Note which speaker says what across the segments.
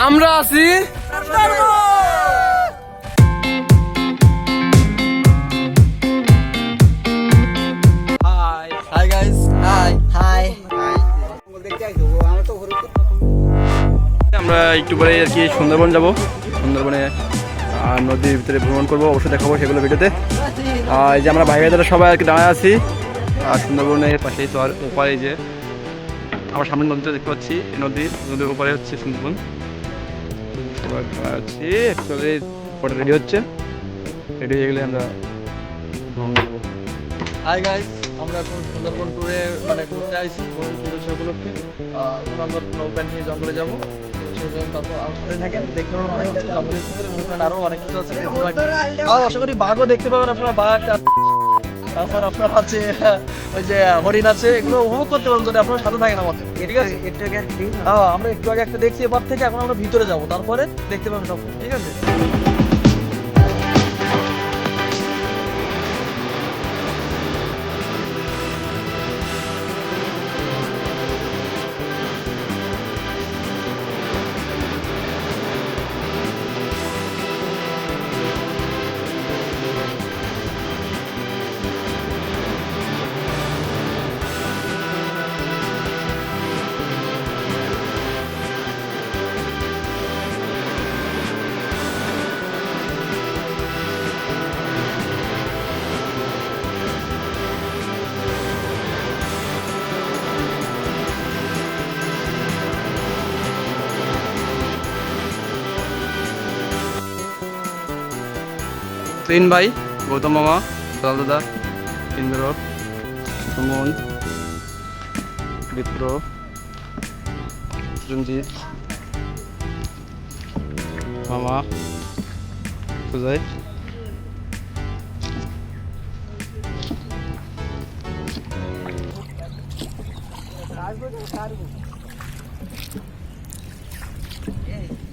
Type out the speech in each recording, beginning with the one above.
Speaker 1: আমরা আছি hi hi guys hi
Speaker 2: hi
Speaker 1: আমরা একটু পরে আর কি সুন্দরবন যাব। সুন্দরবনে আহ, নদীর ভিতরে ভ্রমণ করব অবশ্যই দেখাবো সেগুলো ভিডিওতে। আর এই যে আমরা ভাই ভাইদারা সবাই আর কি দাঁড়ায় আছি আর সুন্দরবনের পাশেই তো আর ওপারে যে আমার সামনে নদীটা দেখতে পাচ্ছি নদীর নদীর ওপারে হচ্ছে সুন্দরবন। দাঁড়ায় আছি ফটো রেডি হচ্ছে রেডি হয়ে গেলে আমরা হাই গাইস আমরা এখন সুন্দরবন ট্যুরে মানে ঘুরতে আইছি বন ট্যুরে উপলক্ষে আমরা নৌকা নিয়ে জঙ্গলে যাব। মনে আরও অনেক কিছু। আছে। আশা করি বাঘও দেখতে পাবেন আপনারা বাঘ আর তারপর আপনার আছে ওই যে হরিণ আছে এগুলো উপভোগ করতে পারবেন যদি আপনার সাথে থাকেন আমাদের। ঠিক আছে?
Speaker 2: একটু আগে
Speaker 1: হ্যাঁ আমরা একটু আগে একটা দেখছি এবার থেকে এখন আমরা ভিতরে যাব তারপরে দেখতে পাবেন সব ঠিক আছে? তিন ভাই, গৌতম মামা দাদা দাদা, ইন্দ্র, সুমন, বিপ্র, রঞ্জিত, মামা, সুজয়।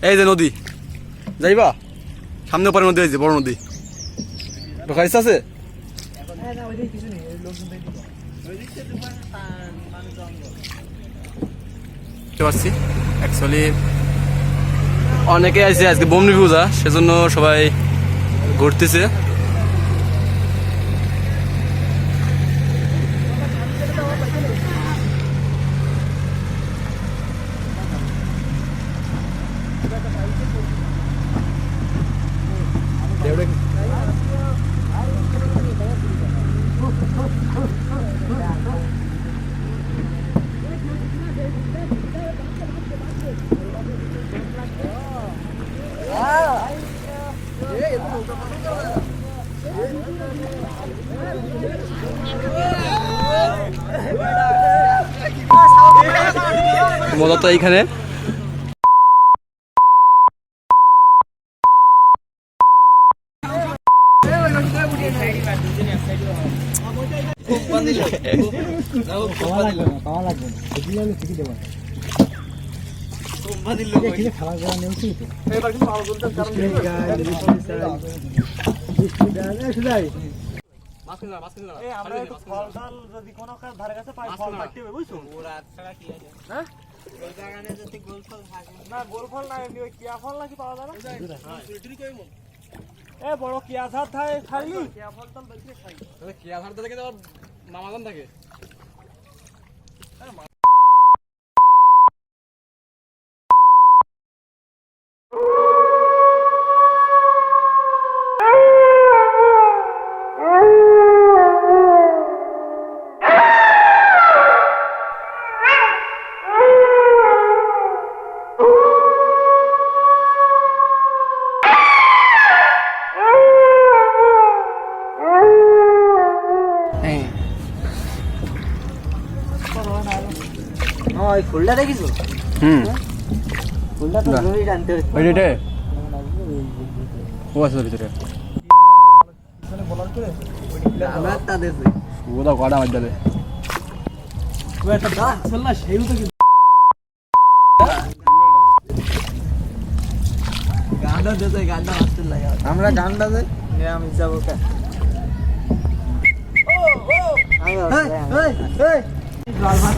Speaker 1: এই যে নদী, যাইবা? সামনে পরে নদী হয়েছে বড় নদী। ঢোকার আছে পারছি। অ্যাকচুয়ালি অনেকে আছে আজকে বমনি পূজা সেজন্য সবাই ঘুরতেছে। মজা তো এইখানে
Speaker 2: খাওয়া লাগবে না খাওয়া লাগবে না এগুলো হলে ঠিকই দেবো এখানে খাওয়া দাওয়া নেওছি তো
Speaker 3: আমরা একটু ফল যদি কোনো ধারে কাছে পাই ফল কাটতে হবে বুঝছ? না গোল ফল না এ বড় কিয়া ধার থাকে খাইলি? কিয়া ফল তো বেশি খাই।
Speaker 1: কিয়া ধার থেকে মামাজন থাকে।
Speaker 2: ফুলটা দেখিস
Speaker 1: হুম।
Speaker 2: ফুলটা তো
Speaker 1: না।
Speaker 2: টানতে হচ্ছে
Speaker 1: ওই রেটে ও আছে ভিতরে।
Speaker 2: আমরা
Speaker 1: কটা যাবে
Speaker 3: একটা চললা সেই তো
Speaker 2: গানটা দিতে গানটা মাস্টার লাগে আমরা গানটা দেই? আমি যাব কা? ও ও। এই এই জল ভাত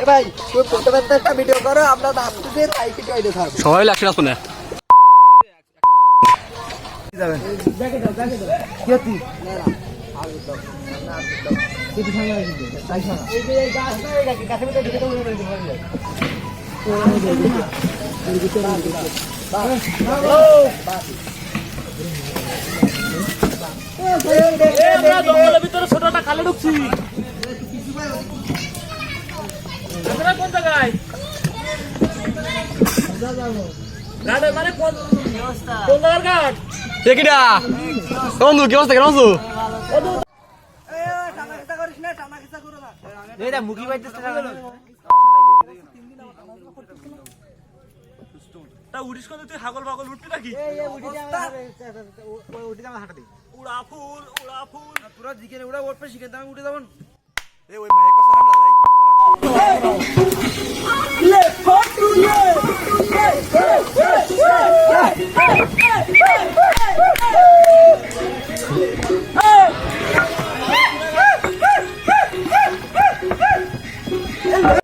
Speaker 2: এ ভাই প্রথমে একটা ভিডিও করো আমরা থাকব।
Speaker 4: সবাই লাগছে না শুনে
Speaker 3: ভিতরে ছোট একটা খালে ঢুকছি। কোন জায়গায়? মানে কোন কোন জায়গার ঘাট?
Speaker 4: একিটা বন্ধু কি অবস্থা? কেন?
Speaker 3: তা উড়িস কোন তুই হাগল বাগল উঠবি নাকি? উড়া ফুল উড়া ফুল।
Speaker 2: তোরা দিকে উড়া ওর পে শিখে আমি উঠে যাব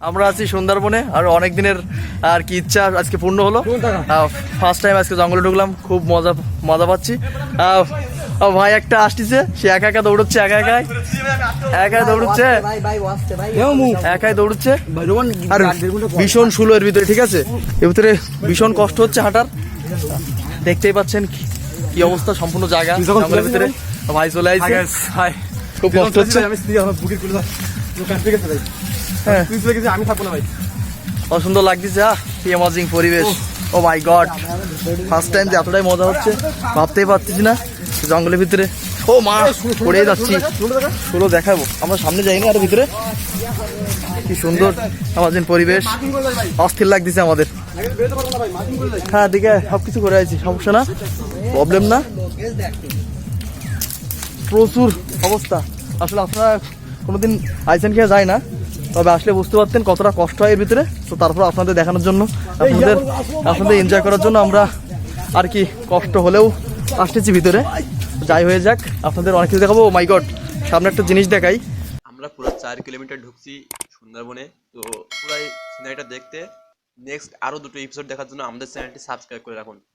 Speaker 4: আমরা আছি সুন্দরবনে আর অনেক দিনের আর কি ইচ্ছা আজকে পূর্ণ হলো। ফার্স্ট টাইম আজকে জঙ্গলে ঢুকলাম খুব মজা মজা পাচ্ছি। আহ, ভাই একটা আসতেছে। সে একা একা দৌড়চ্ছে একা একাই। একা দৌড়চ্ছে। একাই দৌড়চ্ছে। আর ভীষণ সুলো এর ভিতরে ঠিক আছে? এর ভিতরে ভীষণ কষ্ট হচ্ছে হাঁটার। দেখতেই পাচ্ছেন কি- অবস্থা সম্পূর্ণ জায়গা। জঙ্গলের ভিতরে ভাই চলে আসছে খুব কষ্ট হচ্ছে। হ্যাঁ।
Speaker 3: আমি থাকব না ভাই।
Speaker 4: অসুন্দর লাগতেছে আহ কি অ্যামাজিং পরিবেশ। Oh my god first time যে এতটাই মজা হচ্ছে ভাবতেই পারতেছি না। জঙ্গলের ভিতরে। ও মা পড়ে যাচ্ছি। শুলো দেখাবো। আমরা সামনে যাইনি আর ভিতরে? কি সুন্দর আমাদের পরিবেশ। অস্থির লাগতেছে আমাদের। হ্যাঁ দিকে সব কিছু করে আছি সমস্যা না? প্রবলেম না? প্রচুর অবস্থা। আসলে আপনারা কোনোদিন আইসেন খেয়ে যায় না। তবে আসলে বুঝতে পারতেন কতটা কষ্ট হয় এর ভিতরে। তো তারপর আপনাদের দেখানোর জন্য আপনাদের আপনাদের এনজয় করার জন্য আমরা আর কি কষ্ট হলেও আসতেছি ভিতরে। যাই হয়ে যাক, আপনাদের অনেক কিছু দেখাবো। মাই গড সামনে একটা জিনিস দেখাই।
Speaker 5: আমরা পুরো চার কিলোমিটার ঢুকছি সুন্দরবনে। তো পুরাই সিনারিটা দেখতে নেক্সট আরও দুটো এপিসোড দেখার জন্য আমাদের চ্যানেলটি সাবস্ক্রাইব করে রাখুন।